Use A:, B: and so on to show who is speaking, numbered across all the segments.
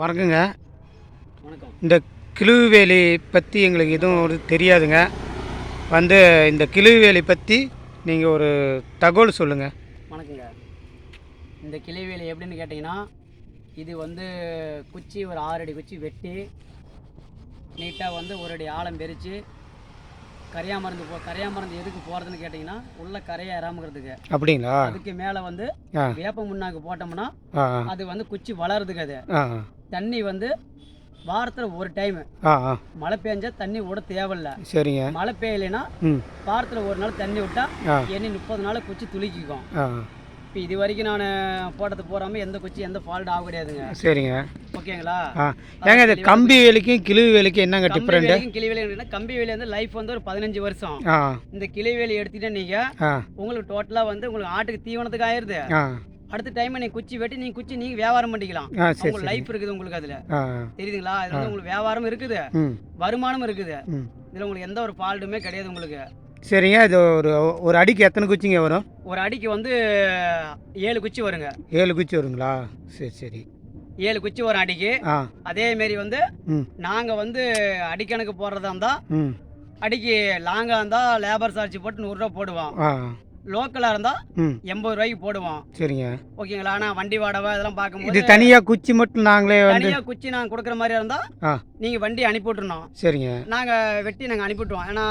A: வணக்கங்க.
B: வணக்கம்.
A: இந்த கிழுவேலி பற்றி எங்களுக்கு எதுவும் ஒரு தெரியாதுங்க. வந்து இந்த கிழுவேலி பற்றி நீங்கள் ஒரு தகவல் சொல்லுங்கள்
B: வணக்கங்க. இந்த கிளைவேலி எப்படின்னு கேட்டிங்கன்னா இது வந்து குச்சி ஒரு ஆறு அடி குச்சி வெட்டி நீட்டாக வந்து ஒரு அடி ஆழம் பெரித்து கரையா மருந்து போ கரையா மருந்து எதுக்கு போகிறதுன்னு கேட்டிங்கன்னா உள்ள கரையை இறாமக்கிறதுக்கு
A: அப்படிங்களா?
B: அதுக்கு மேலே வந்து வேப்ப முன்னாக்கு போட்டோம்னா அது வந்து குச்சி வளருதுக்கு அது. தண்ணி வந்து வாரத்தில் ஒரு டைமு மழை பெஞ்சா தண்ணி விட தேவையில்ல.
A: சரிங்க.
B: மழை பெய்யலைன்னா வாரத்தில் ஒரு நாள் தண்ணி விட்டா எண்ணி முப்பது நாள் குச்சி துளிக்கிக்கும்.
A: ஆ.
B: இப்போ இது வரைக்கும் நான் போட்டது போகாமல் எந்த குச்சி எந்த ஃபால்ட் ஆக கிடையாதுங்க
A: சரிங்க.
B: ஓகேங்களா?
A: ஏங்க இது கம்பி வேலிக்கும் கிழு வேலிக்கும் என்னங்க
B: வேலிக்கும் கிளி வேலி கம்பி வேலி வந்து லைஃப் வந்து ஒரு பதினஞ்சு வருஷம். இந்த கிளி வேலி எடுத்துட்டா நீங்க உங்களுக்கு டோட்டலாக வந்து உங்களுக்கு ஆட்டுக்கு தீவனத்துக்கு ஆயிருது அடுத்த டைம் நீங்க குச்சி வெட்டி நீங்க குச்சி நீங்க வியாபாரம் பண்ணிக்கலாம். உங்களுக்கு லைஃப் இருக்குது உங்களுக்கு அதுல. தெரியுதுங்களா? இதுல வந்து உங்களுக்கு வியாபாரம் இருக்குது. வருமானம் இருக்குது. இதுல உங்களுக்கு எந்த ஒரு ஃபால்ட்டுமே கிடையாது உங்களுக்கு.
A: சரிங்க இது ஒரு ஒரு அடிக்கு எத்தனை குச்சிங்க வரும்?
B: ஒரு அடிக்கு வந்து ஏழு குச்சி வருங்க.
A: ஏழு குச்சி வருங்களா? சரி சரி.
B: ஏழு குச்சி வரும் அடிக்கு. அதே மாரி வந்து நாங்க வந்து அடிக்கணக்கு போடுறதா இருந்தா அடிக்கு லாங்காக இருந்தால் லேபர் சார்ஜ் போட்டு நூறுரூவா போடுவோம். லோக்கலாக இருந்தால் எண்பது ரூபாய்க்கு போடுவோம்.
A: சரிங்க.
B: ஓகேங்களா? ஆனால் வண்டி வாடகை இதெல்லாம்
A: இது
B: பார்க்கும்போது
A: தனியாக குச்சி மட்டும் நாங்களே
B: தனியாக குச்சி நாங்கள் கொடுக்குற மாதிரி இருந்தால் நீங்கள் வண்டி அனுப்பி விட்டுறணும்.
A: சரிங்க.
B: நாங்கள் வெட்டி நாங்கள் அனுப்பிவிட்டுவோம் ஏன்னா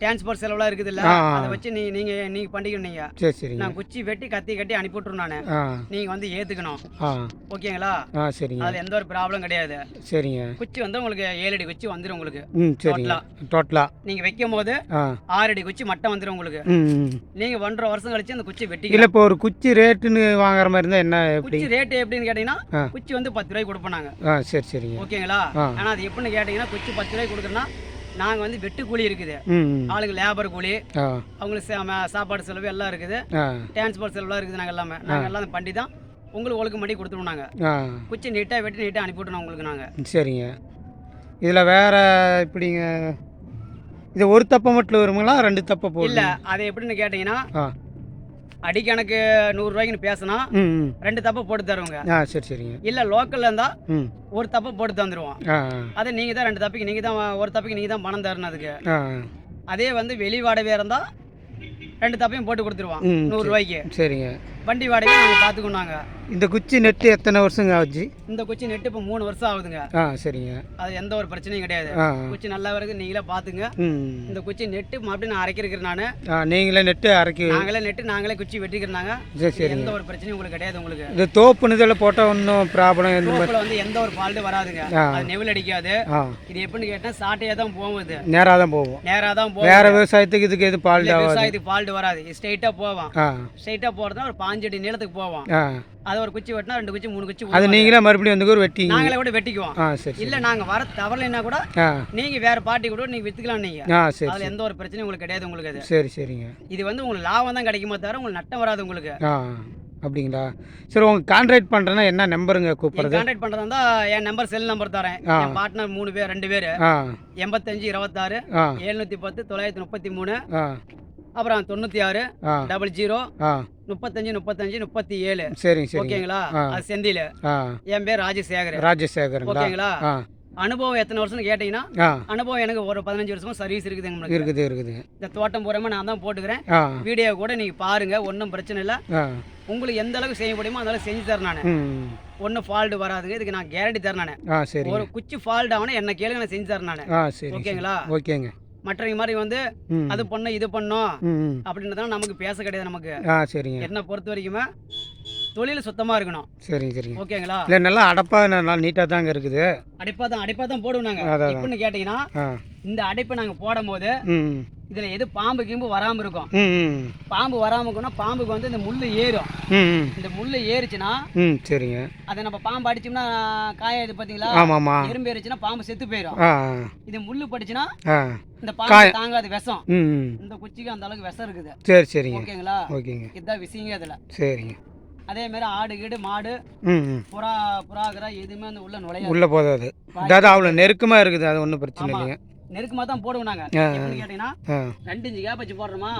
B: டிரான்ஸ்போர்ட் செலவுலாம் இருக்குது இல்லை. அதை வச்சு நீ நீங்கள் நீங்கள் பண்ணிக்கணும் நீங்கள்
A: சரி சரிங்க.
B: நான் குச்சி வெட்டி கத்தி கட்டி அனுப்பி விட்டுரும் நான்.
A: ஆ.
B: நீங்கள் வந்து ஏற்றுக்கணும்
A: ஆ.
B: ஓகேங்களா?
A: சரிங்க.
B: அதில் எந்த ஒரு ப்ராப்ளம் கிடையாது.
A: சரிங்க.
B: குச்சி வந்து உங்களுக்கு ஏழு அடி குச்சி வந்துடும் உங்களுக்கு.
A: ம் சரிங்க. டோட்டலாக
B: நீங்கள் வைக்கும் போது ஆறு அடி குச்சி மட்டம் வந்துடும் உங்களுக்கு. நீங்கள் ஒன்றரை வருஷம் கழிச்சு அந்த குச்சி வெட்டிக்கலாம்
A: இல்லை இப்போ ஒரு குச்சி ரேட்டுன்னு வாங்குற மாதிரி இருந்தால் என்ன
B: குச்சி ரேட்டு எப்படின்னு கேட்டிங்கன்னா. குச்சி வந்து பத்து ரூபாய்க்கு கொடுப்போம் நாங்கள்
A: ஆ சரி சரிங்க.
B: ஓகேங்களா?
A: ஆ.
B: ஆனால் அது எப்படின்னு கேட்டிங்கன்னா குச்சி பத்து ரூபாய்க்கு கொடுக்குறோன்னா நாங்கள் வந்து வெட்டு கூலி இருக்குது. ஆளுங்க லேபர் கூலி. அவங்களுக்கு சாப்பாடு செலவு எல்லாம் இருக்குது. டிரான்ஸ்போர்ட் செலவுலாம் இருக்குது நாங்கள் எல்லாமே. நாங்கள் எல்லாம் பண்ணி தான் உங்களுக்கு ஒழுங்கு பண்ணி கொடுத்துருவோம் நாங்கள் குச்சி நீட்டாக வெட்டி நீட்டாக அனுப்பிவிட்டோம் உங்களுக்கு நாங்கள்
A: சரிங்க. இதில் வேற இப்படிங்க இது ஒரு தப்பை மட்டும் வருங்களா? ரெண்டு தப்பை
B: இல்லை அது எப்படின்னு கேட்டிங்கன்னா
A: ஆ
B: அடிக்கணக்கு நூறுரூவாய்க்குன்னு பேசினா ரெண்டு தப்பை போட்டு தருவோங்க.
A: சரி சரிங்க.
B: இல்லை லோக்கலில் இருந்தால்
A: ம்.
B: ஒரு தப்பை போட்டு தந்துடுவோம்
A: ஆ
B: அது நீங்கள் தான் ரெண்டு தப்பிக்கு நீங்கள் தான் ஒரு தப்பிக்கு நீங்கள் தான் பணம் தரணும் அதுக்கு. அதே வந்து வெளி வாடகை இருந்தால் ரெண்டு தப்பையும் போட்டு கொடுத்துருவோம்
A: ம்
B: நூறுரூவாய்க்கு.
A: சரிங்க.
B: வண்டி வாடகை நாங்கள் பார்த்துக்கணும் நாங்கள்
A: இந்த குச்சி நெட்டு எத்தனை வருஷங்க ஆச்சு?
B: இந்த குச்சி நெட்டு இப்போ மூணு வருஷம் ஆகுதுங்க.
A: ஆ சரிங்க.
B: அது எந்த ஒரு பிரச்சனையும் கிடையாது. குச்சி நல்லா வருது நீங்களே பார்த்துங்க இந்த குச்சி நெட்டு மறுபடியும் நான் அரைக்கிறேன் நான்.
A: நீங்களே நெட்டு அரைக்கி
B: நாங்களே நெட்டு நாங்களே குச்சி வெட்டிக்கிறனாங்க
A: சரி சரிங்க.
B: எந்த ஒரு பிரச்சனையும் உங்களுக்கு கிடையாது உங்களுக்கு.
A: இது தோப்புன்னு இதில் போட்டால் ஒன்றும் ப்ராப்ளம்
B: ரோப்பில் வந்து எந்த ஒரு ஃபால்ட்டும் வராதுங்க. அது நெவில் அடிக்காது. இது எப்படின்னு கேட்டால் சாட்டையாக தான் போகுது
A: நேராக தான் போவோம்
B: நேராக தான் போகும்.
A: வேற விவசாயத்துக்கு இதுக்கு எது பால் ஆகாது.
B: விவசாயத்துக்கு ஃபால்ட் வராது. ஸ்ட்ரைட்டாக போவோம்
A: ஆ
B: ஸ்ட்ரைட்டாக போகிறதுனா ஒரு பாஞ்சு அடி நீளத்துக்கு போவோம். அது ஒரு குச்சி வெட்டினா ரெண்டு குச்சி மூணு குச்சி
A: அது. நீங்களே மறுபடியும் வந்து ஒரு வெட்டிங்க.
B: நாங்களே கூட வெட்டிக்குவோம். இல்ல நாங்க வர தவறலைன்னா கூட நீங்க வேற பார்ட்டி கூட நீங்க வித்துக்கலாம் நீங்க. அதுல எந்த ஒரு பிரச்சனையும் உங்களுக்கு கிடையாது உங்களுக்கு அது.
A: சரி சரிங்க.
B: இது வந்து உங்களுக்கு லாபம் தான் கிடைக்குமே தவிர உங்களுக்கு நட்டம் வராது உங்களுக்கு.
A: அப்படிங்களா? சரி உங்க கான்ட்ராக்ட் பண்ணுறேன்னா என்ன நம்பருங்க கூப்பிட்றது?
B: கான்டாக்ட் பண்றதா இருந்தா என் நம்பர் செல் நம்பர் தரேன். என் பார்ட்னர் மூணு பேர் ரெண்டு பேர். எண்பத்தஞ்சு இருபத்தாறு எழுநூத்தி பத்து தொள்ளாயிரத்தி முப்பத்தி மூணு. அப்புறம் தொண்ணூத்தி ஆறு டபுள் ஜீரோ முப்பத்தஞ்சு முப்பத்தஞ்சு முப்பத்தி ஏழு.
A: சரிங்க சரிங்க.
B: ஓகேங்களா? செந்தில். என் பேர் ராஜசேகர்
A: ராஜசேகருங்களா
B: ஓகேங்களா? அனுபவம் எத்தனை வருஷம்னு கேட்டீங்கன்னா அனுபவம் எனக்கு ஒரு பதினஞ்சு வருஷமா சர்வீஸ் இருக்குது உங்களுக்கு
A: இருக்குது இருக்குதுங்க
B: இந்த தோட்டம் பூராம நான் தான் போட்டுக்கிறேன். வீடியோ கூட நீங்க பாருங்க ஒன்றும் பிரச்சனை இல்லை. உங்களுக்கு எந்த அளவுக்கு செய்ய முடியுமோ அந்த அளவுக்கு செஞ்சு தரேன் நான். ஒன்றும் ஃபால்ட் வராதுங்க. இதுக்கு நான் கேரண்டி தரேன் நான். ஒரு குச்சி ஃபால்ட் ஆகணும் என்ன கேளுங்க நான் செஞ்சு தரேன் நான்.
A: சரி
B: ஓகேங்களா?
A: ஓகேங்க.
B: மற்றவங்க மாதிரி வந்து அது பண்ணோம் இது பண்ணோம்
A: ம் ம்.
B: அப்படின்றதான் நமக்கு பேச கிடையாது நமக்கு.
A: சரிங்க.
B: என்னை பொறுத்த வரைக்குமே தொழில் சுத்தமா இருக்கணும்.
A: சரிங்க சரிங்க.
B: ஓகேங்களா?
A: இல்லை நல்லா அடப்பாக நல்லா நீட்டாக தாங்க இருக்குது.
B: அடைப்பா தான் அடைப்பா தான் போடுவோம் நாங்க.
A: அதான்.
B: இப்படின்னு கேட்டீங்கன்னா இந்த அடைப்பை நாங்க போடும் போது
A: ம்.
B: இதுல எது பாம்பு கீம்பு வராம இருக்கும். பாம்பு வராம இருக்கும்னா பாம்புக்கு வந்து இந்த முள்ளு ஏறும். இந்த முள்ளு ஏறுச்சுன்னா
A: சரிங்க.
B: அதை நம்ம பாம்பு அடிச்சோம்னா காய இது பாத்தீங்களா?
A: ஆமாம்
B: எறும்பு ஏறிச்சுன்னா பாம்பு செத்து போயிடும் இது முள்ளு படிச்சுன்னா இந்த பாம்பு தாங்காது விஷம். இந்த குச்சிக்கு அந்த அளவுக்கு விஷம் இருக்குது.
A: சரி சரிங்க.
B: ஓகேங்களா?
A: ஓகேங்க.
B: இதுதான் விஷயங்க இதுல.
A: சரிங்க.
B: அதே மாதிரி ஆடு கீடு மாடு புறா புறாகிற எதுவுமே அந்த உள்ள நுழையாது.
A: உள்ளே போதாது. அதாவது அவ்வளோ நெருக்கமாக இருக்குது அது ஒன்றும் பிரச்சனை. இல்லைங்க.
B: நெருக்கமாக தான் போடுவோம் நாங்கள் எப்படின்னு கேட்டிங்கன்னா ரெண்டு இன்ச்சு கேப் வச்சு போடுறோமா?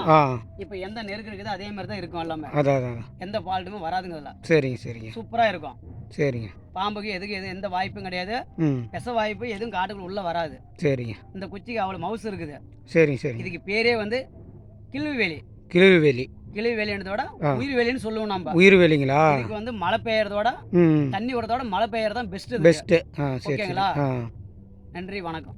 B: இப்போ எந்த நெருக்கு இருக்குதோ அதே மாதிரி தான் இருக்கும் எல்லாமே.
A: அதான்
B: எந்த ஃபால்ட்டுமே வராதுங்க அதில்.
A: சரிங்க சரிங்க.
B: சூப்பராக இருக்கும்.
A: சரிங்க.
B: பாம்புக்கு எதுக்கு எது எந்த வாய்ப்பும் கிடையாது. விஷ வாய்ப்பு எதுவும் காட்டுக்குள்ள உள்ள வராது.
A: சரிங்க.
B: இந்த குச்சிக்கு அவ்வளோ மவுஸ் இருக்குது.
A: சரிங்க சரிங்க.
B: இதுக்கு பேரே வந்து கிழவி வேலி
A: கிழவி வேலி
B: கிழவி வேலின்றதோட. உயிர் வேலின்னு சொல்லுவோம் நம்ம
A: உயிர் வேலிங்களா?
B: இதுக்கு வந்து மழை பெய்யறதோட தண்ணி விடுறதோட மழை பெய்யறது தான் பெஸ்ட்
A: சரி
B: ஓகேங்களா? நன்றி வணக்கம்.